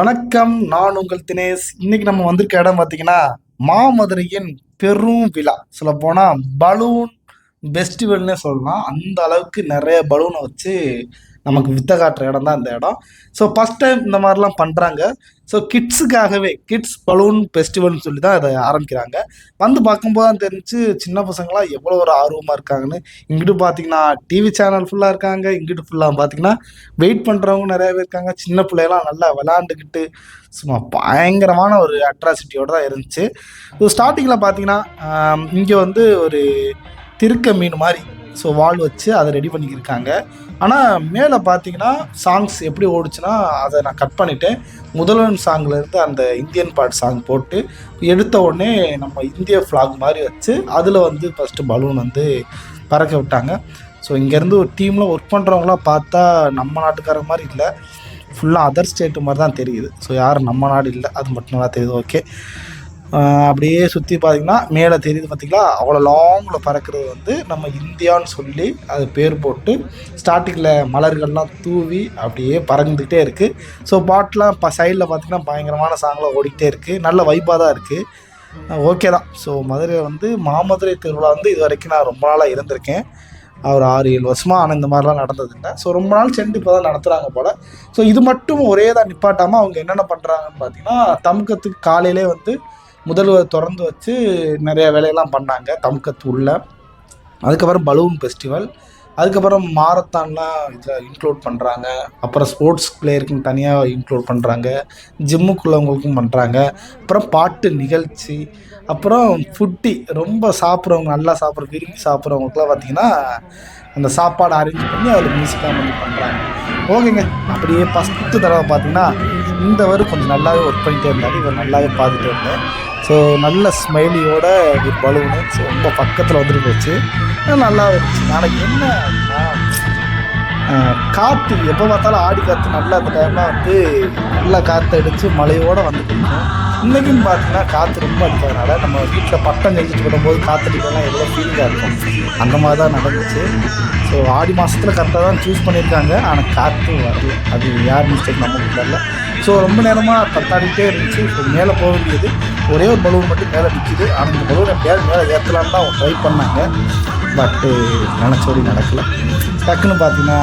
வணக்கம் நான் உங்கள் தினேஷ். இன்னைக்கு நம்ம வந்திருக்க இடம் பார்த்தீங்கன்னா மாமதுரையின் பெரும் விழா. சொல்ல போனா பலூன் ஃபெஸ்டிவல்னே சொல்லலாம். அந்த அளவுக்கு நிறைய பலூனை வச்சு நமக்கு வித்த காட்டுற இடம் தான் இந்த இடம். ஸோ ஃபஸ்ட் டைம் இந்த மாதிரிலாம் பண்ணுறாங்க ஸோ கிட்ஸுக்காகவே கிட்ஸ் பலூன் ஃபெஸ்டிவல்னு சொல்லி தான் இதை ஆரம்பிக்கிறாங்க. வந்து பார்க்கும்போது தான் தெரிஞ்சு சின்ன பசங்களாம் எவ்வளோ ஒரு ஆர்வமாக இருக்காங்கன்னு. இங்கிட்டு பார்த்தீங்கன்னா டிவி சேனல் ஃபுல்லாக இருக்காங்க. இங்கிட்டு ஃபுல்லாக பார்த்தீங்கன்னா வெயிட் பண்ணுறவங்க நிறையா பேர் இருக்காங்க. சின்ன பிள்ளையெல்லாம் நல்லா விளாண்டுக்கிட்டு சும்மா பயங்கரமான ஒரு அட்ராசிட்டியோடு தான் இருந்துச்சு. ஸோ ஸ்டார்டிங்கில் பார்த்தீங்கன்னா இங்கே வந்து ஒரு திருக்க மீன் மாதிரி ஸோ வால் வச்சு அதை ரெடி பண்ணிக்கிருக்காங்க. ஆனால் மேலே பார்த்தீங்கன்னா சாங்ஸ் எப்படி ஓடுச்சுன்னா அதை நான் கட் பண்ணிட்டேன். முதல்வன் சாங்லேருந்து அந்த இந்தியன் பாட் சாங் போட்டு எடுத்த உடனே நம்ம இந்திய ஃப்ளாக் மாதிரி வச்சு அதில் வந்து ஃபஸ்ட்டு பலூன் வந்து பறக்க விட்டாங்க. ஸோ இங்கேருந்து ஒரு டீமில் ஒர்க் பண்ணுறவங்களாம் பார்த்தா நம்ம நாட்டுக்கார மாதிரி இல்லை. ஃபுல்லாக அதர் ஸ்டேட்டு மாதிரி தான் தெரியுது. ஸோ யாரும் நம்ம நாடு இல்லை. அது மட்டும் நல்லா தெரியுது. ஓகே அப்படியே சுற்றி பார்த்தீங்கன்னா மேலே தெரியுது பார்த்திங்களா அவ்வளோ லாங்கில் பறக்கிறது வந்து நம்ம இந்தியான்னு சொல்லி அது பேர் போட்டு ஸ்டார்டிங்கில் மலர்கள்லாம் தூவி அப்படியே பறந்துக்கிட்டே இருக்குது ஸோ பாட்டெலாம் இப்போ சைடில் பார்த்திங்கன்னா பயங்கரமான சாங்லாம் ஓடிக்கிட்டே இருக்குது நல்ல வைப்பாக தான் இருக்குது ஓகே தான். ஸோ மதுரை வந்து மாமதுரை திருவிழா வந்து இது வரைக்கும் நான் ரொம்ப நாளாக இருந்திருக்கேன். ஒரு ஆறு ஏழு வருஷமாக ஆனால் இந்த மாதிரிலாம் நடந்ததில்லை. ஸோ ரொம்ப நாள் சென்று இப்போ தான் நடத்துகிறாங்க போல். ஸோ இது மட்டும் ஒரே தான் நிப்பாட்டாமல் அவங்க என்னென்ன பண்ணுறாங்கன்னு பார்த்தீங்கன்னா தமுக்கத்துக்கு காலையிலே வந்து முதல்வர் திறந்து வச்சு நிறைய வேலையெல்லாம் பண்ணாங்க. தமுக்கத்து உள்ள அதுக்கப்புறம் பலூன் ஃபெஸ்டிவல் அதுக்கப்புறம் மாரத்தான்லாம் இதில் இன்க்ளூட் பண்ணுறாங்க அப்புறம் ஸ்போர்ட்ஸ் பிளேயருக்குன்னு தனியாக இன்க்ளூட் பண்ணுறாங்க ஜிம்முக்குள்ளவங்களுக்கும் பண்ணுறாங்க அப்புறம் பாட்டு நிகழ்ச்சி. அப்புறம் ஃபுட்டி ரொம்ப சாப்பிட்றவங்க நல்லா சாப்பிட்ற விரும்பி சாப்பிட்றவங்களுக்குலாம் பார்த்தீங்கன்னா அந்த சாப்பாடு அரேஞ்ச் பண்ணி அதில் மியூசிக்காக பண்ணி பண்ணுறாங்க ஓகேங்க. அப்படியே ஃபஸ்ட்டு தடவை பார்த்தீங்கன்னா இந்த வரும் கொஞ்சம் நல்லாவே ஒர்க் பண்ணிகிட்டே இருந்தார். இவர் நல்லாவே பார்த்துட்டே இருந்தேன் ஸோ நல்ல ஸ்மைலியோட ஒரு பலூனு ஸோ ரொம்ப பக்கத்தில் வந்துட்டு போச்சு. நல்லா இருந்துச்சு. நாளைக்கு என்ன காற்று எப்போ பார்த்தாலும் ஆடி காற்று நல்லா அந்த டைம்லாம் வந்து நல்லா காற்று அடித்து மழையோடு வந்துட்டு இருக்கும் இன்றைக்கும் பார்த்தீங்கன்னா காற்று ரொம்ப அடிக்கிறதுனால நம்ம வீட்டில் பட்டம் செஞ்சுட்டு வரும்போது காற்றடிக்கலாம் எவ்வளோ ஃபீலிங்காக இருக்கும். அந்த மாதிரி தான் நடந்துச்சு. ஸோ ஆடி மாதத்தில் கரெக்டாக தான் சூஸ் பண்ணியிருக்காங்க. ஆனால் காற்று வரல. அது யார் மிஸ்டேக் நமக்கு தெரில ஸோ ரொம்ப நேரமாக தத்தாடிட்டே இருந்துச்சு. இப்போ மேலே போக வேண்டியது ஒரே ஒரு பலூன் மட்டும் மேலே நிற்கிது ஆனால் இந்த பலூனை பேர் மேலே ஏற்றலான்னு தான் ட்ரை பண்ணாங்க. பட்டு நினச்சோடி நடக்கலை. டக்குன்னு பார்த்தீங்கன்னா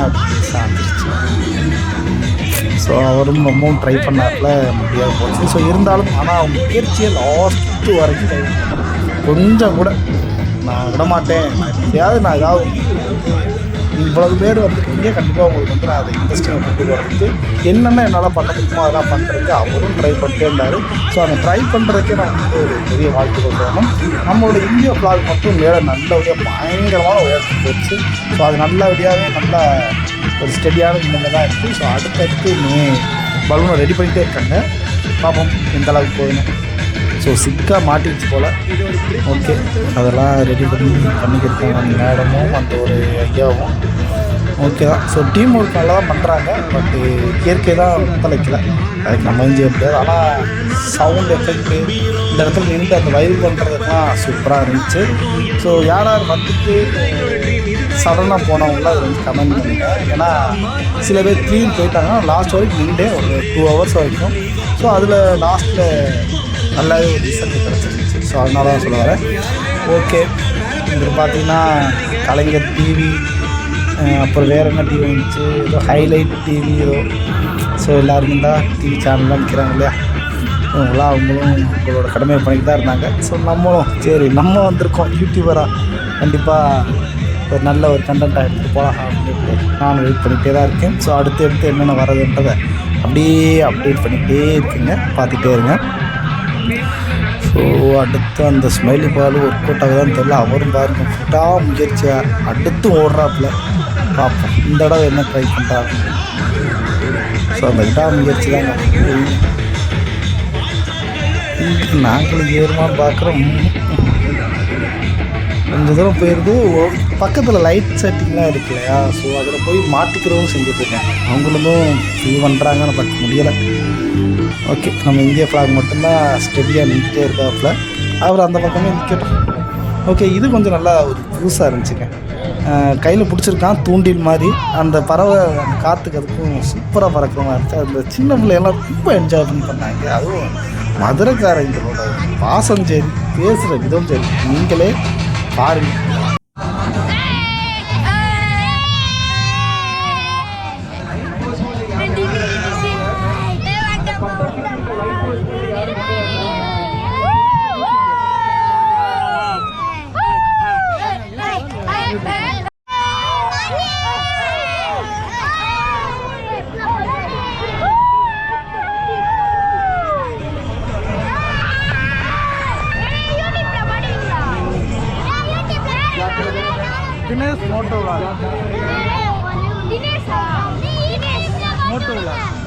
ஸோ அவரும் ரொம்பவும் ட்ரை பண்ணார்ல முடியாது போச்சு. ஸோ இருந்தாலும் ஆனால் அவங்க முயற்சியை லாஸ்ட்டு வரைக்கும் கொஞ்சம் கூட நான் விட மாட்டேன் எப்படியாவது நான் ஏதாவது இவ்வளவு பேர் வந்துருக்கீங்க கண்டிப்பாக உங்களுக்கு வந்து நான் அதை இன்ட்ரெஸ்டிங்காக கொண்டு வரதுக்கு என்னென்ன என்னால் பண்ண முடியுமோ அதெல்லாம் பண்ணுறதுக்கு அவரும் ட்ரை பண்ணிட்டே இருந்தார். ஸோ அந்த ட்ரை பண்ணுறதுக்கே நான் வந்து ஒரு பெரிய வாழ்த்து சொல்லணும். நம்மளோட இந்திய ஃப்ளாக் மட்டும் மேலே நல்லபடியாக பயங்கரமான உயரத்துக்கு போச்சு ஸோ அது நல்லபடியாகவே நல்லா ஒரு ஸ்டெடியான நிலைமை தான் இருக்குது ஸோ அடுத்தடுத்து நீ பலூனை ரெடி பண்ணிகிட்டே இருக்காங்க. பார்ப்போம் எந்த அளவுக்கு போகணும் ஸோ சிக்காக மாட்டிடுச்சு போல். ஓகே அதெல்லாம் ரெடி பண்ணி பண்ணிக்கிருக்காங்க. அந்த மேடமும் அந்த ஒரு ஐயாவும் ஓகே தான். ஸோ டீம் ஒர்க் நல்லா தான் பண்ணுறாங்க பட்டு இயற்கை தான் ஒத்துழைக்கல. அதுக்கு நம்ம எஞ்சிய முடியாது. ஆனால் சவுண்ட் எஃபெக்ட்டு இந்த இடத்துல நின்று அந்த வயது பண்ணுறதுலாம் சூப்பராக இருந்துச்சு. ஸோ யார் யார் வந்துட்டு சடனாக போனவங்கள அது வந்து கமெண்ட் பண்ணுங்க. ஏன்னா சில பேர் க்ளீன் போயிட்டாங்கன்னா லாஸ்ட் வரைக்கும் நின்று ஒரு டூ ஹவர்ஸ் வரைக்கும். ஸோ அதில் லாஸ்ட்டில் நல்லாவே ஒரு ரிசல்ட் கிடச்சிருந்துச்சு. ஸோ அதனால தான் சொல்ல வரேன். ஓகே இதில் பார்த்தீங்கன்னா கலைஞர் டிவி அப்புறம் வேறு என்ன டிவி இருந்துச்சு? ஏதோ ஹைலைட் டிவி ஏதோ. ஸோ எல்லோரும் தான் டிவி சேனல்லாம் நிற்கிறாங்க இல்லையா? அவங்களாம் அவங்களும் அவங்களோட கடமையை பண்ணிட்டு தான் இருந்தாங்க. ஸோ நம்மளும் சரி நம்ம வந்திருக்கோம். யூடியூபராக கண்டிப்பாக ஒரு நல்ல ஒரு கண்டென்ட்டாக எடுத்துகிட்டு போகலாம் அப்படின்ட்டு நான் வெயிட் பண்ணிகிட்டே தான் இருக்கேன். ஸோ அடுத்து அடுத்து என்னென்ன வரதுன்றதை அப்படியே அப்டேட் பண்ணிக்கிட்டே இருக்குங்க. பார்த்துட்டே இருங்க. ஸோ அடுத்து அந்த ஸ்மைலி பால் ஒர்க் அவுட் ஆகுதான்னு தெரியல. அவரும் பாருங்க ஃபுட்டாக முயற்சியாக அடுத்து ஓடுறாப்புல. பார்ப்போம் இந்த தடவை என்ன ட்ரை பண்ணுறாங்க ஸோ அந்த விடா முயற்சி தாங்க. நாங்களும் ஏறுமான்னு பார்க்குறோம் கொஞ்சம் தூரம் போயிருந்து பக்கத்தில் லைட் செட்டிங்லாம் இருக்கு இல்லையா? ஸோ அதில் போய் மாட்டிக்கிறவும் செஞ்சுட்ருக்கேன் அவங்களும் இது பண்ணுறாங்கன்னு பார்க்க முடியலை. ஓகே நம்ம இந்திய ஃப்ளாக் மட்டும்தான் ஸ்டெடியாக நின்றுட்டே இருக்காப்புல. அவர் அந்த பக்கமே நிற்கட்டும் ஓகே இது கொஞ்சம் நல்லா ஒரு புதுசாக இருந்துச்சுங்க. கையில் பிடிச்சிருக்கான் தூண்டில் மாதிரி. அந்த பறவை அந்த காற்றுக்கு அதுக்கும் சூப்பராக பறக்கிற மாதிரி இருந்துச்சு. அந்த சின்ன பிள்ளையெல்லாம் ரொம்ப என்ஜாய் பண்ணி பண்ணாங்க. அதுவும் மதுரைக்காரங்களோட பாசம் சரி பேசுகிற விதம் சரி. நீங்களே பாருங்க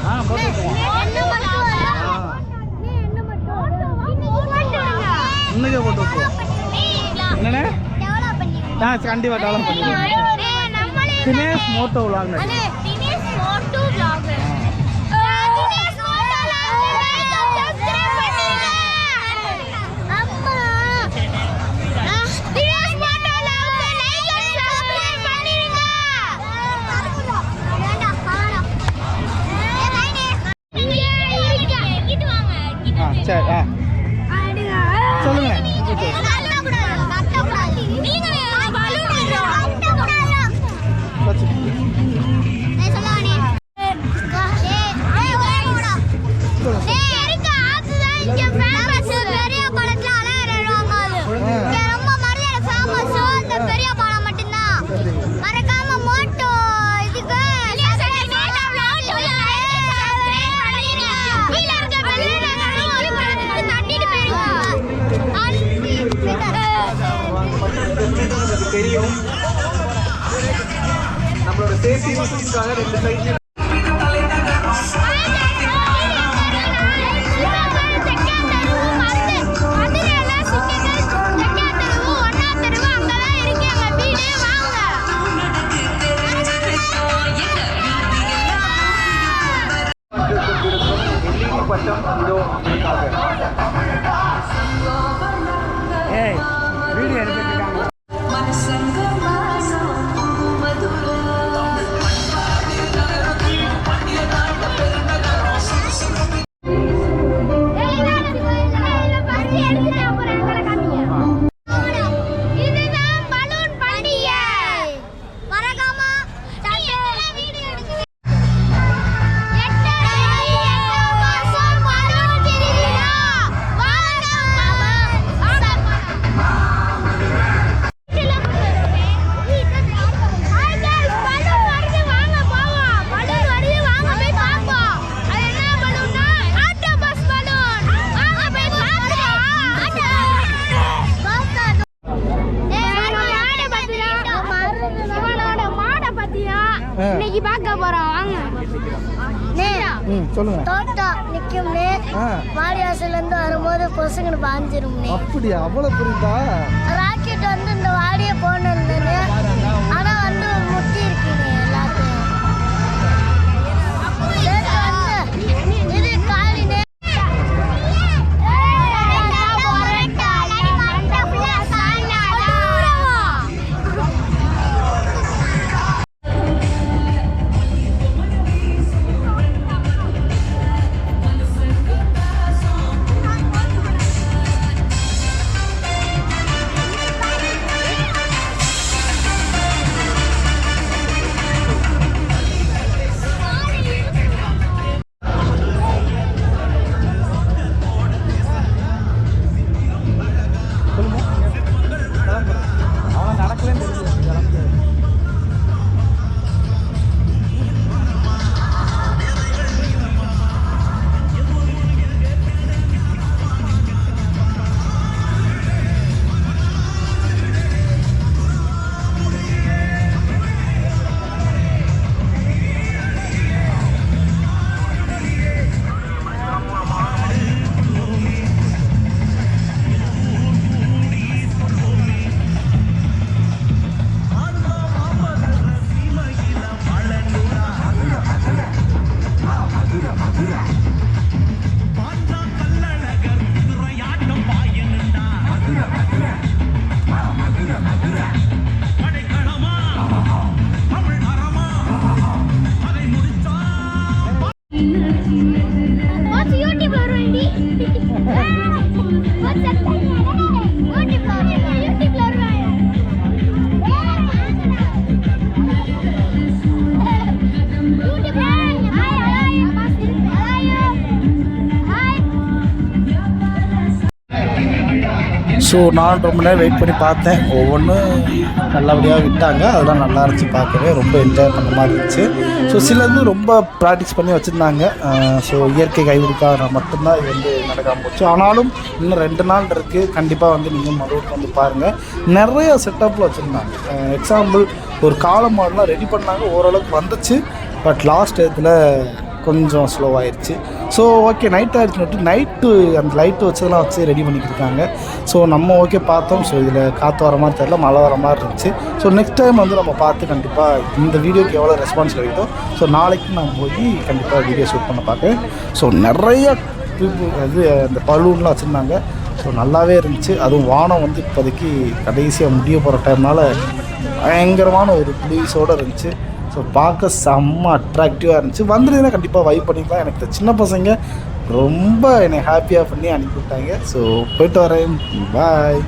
ஆ இன்னைக்கே போட்டு வைப்போம் என்னண்ணே? ஆ கண்டிப்பாக டெவலப் பண்ணிடுவோம் தினேஷ் மோட்டோ விளாங்க போயிருங்க தெரியும். நம்மளோட சேஃப்டி ரீசன்ஸ்க்காக ரெண்டு சைட்ல எல்இடி பட்டம் இதோ சொல்லுங்க. தோட்டம் நிக்கும்னே ஆ. மாடி வாசல்ல இருந்து வரும்போது கொசுங்கன்னு பாஞ்சிரும்னே. அப்படியா? அவ்வளோ புரியுதா? ராக்கெட் வந்து இந்த வாடிய போனதுன்னு ஸோ நான் ரொம்ப நேரம் வெயிட் பண்ணி பார்த்தேன். ஒவ்வொன்றும் நல்லபடியாக விட்டாங்க. அதெல்லாம் நல்லா இருந்துச்சு பார்க்கவே. ரொம்ப என்ஜாய் பண்ண மாதிரி இருந்துச்சு. ஸோ சிலது ரொம்ப ப்ராக்டிஸ் பண்ணி வச்சுருந்தாங்க. ஸோ இயற்கை கை மட்டும்தான் இது வந்து நடக்காமல் போச்சு. ஆனாலும் இன்னும் ரெண்டு நாள் இருக்குது கண்டிப்பாக வந்து நீங்கள் மறுபடியும் வந்து பாருங்கள் நிறைய செட்டப்பில் வச்சுருந்தாங்க. எக்ஸாம்பிள் ஒரு காலம் மாடலாம் ரெடி பண்ணாங்க. ஓரளவுக்கு வந்துச்சு. பட் லாஸ்ட் இடத்துல கொஞ்சம் ஸ்லோவாகிடுச்சு ஸோ ஓகே நைட் ஆகிடுச்சுன்னு நைட்டு அந்த லைட்டு வச்சதெல்லாம் வச்சு ரெடி பண்ணிக்கிட்டு இருக்காங்க ஸோ நம்ம ஓகே பார்த்தோம். ஸோ இதில் காற்று வர மாதிரி தெரியல மழை வர மாதிரி இருந்துச்சு. ஸோ நெக்ஸ்ட் டைம் வந்து நம்ம பார்த்து கண்டிப்பாக இந்த வீடியோக்கு எவ்வளோ ரெஸ்பான்ஸ் கிடைக்குதோ ஸோ நாளைக்கு நான் போய் கண்டிப்பாக வீடியோ ஷூட் பண்ண பார்க்குறேன். ஸோ நிறைய இது அது அந்த பலூன்லாம் வச்சுருந்தாங்க. ஸோ நல்லாவே இருந்துச்சு. அதுவும் வானம் வந்து இப்போதைக்கு கடைசியாக முடிய போகிற டைம்னால பயங்கரமான ஒரு ப்ளீஸோடு இருந்துச்சு. ஸோ பார்க்க செம்ம அட்ராக்டிவாக இருந்துச்சு. வந்துருந்தீங்கன்னா கண்டிப்பாக வைப் பண்ணிக்கலாம். எனக்கு சின்ன பசங்க ரொம்ப என்னை ஹாப்பியாக பண்ணி அனுப்பி விட்டாங்க. ஸோ போயிட்டு வரேன். பாய்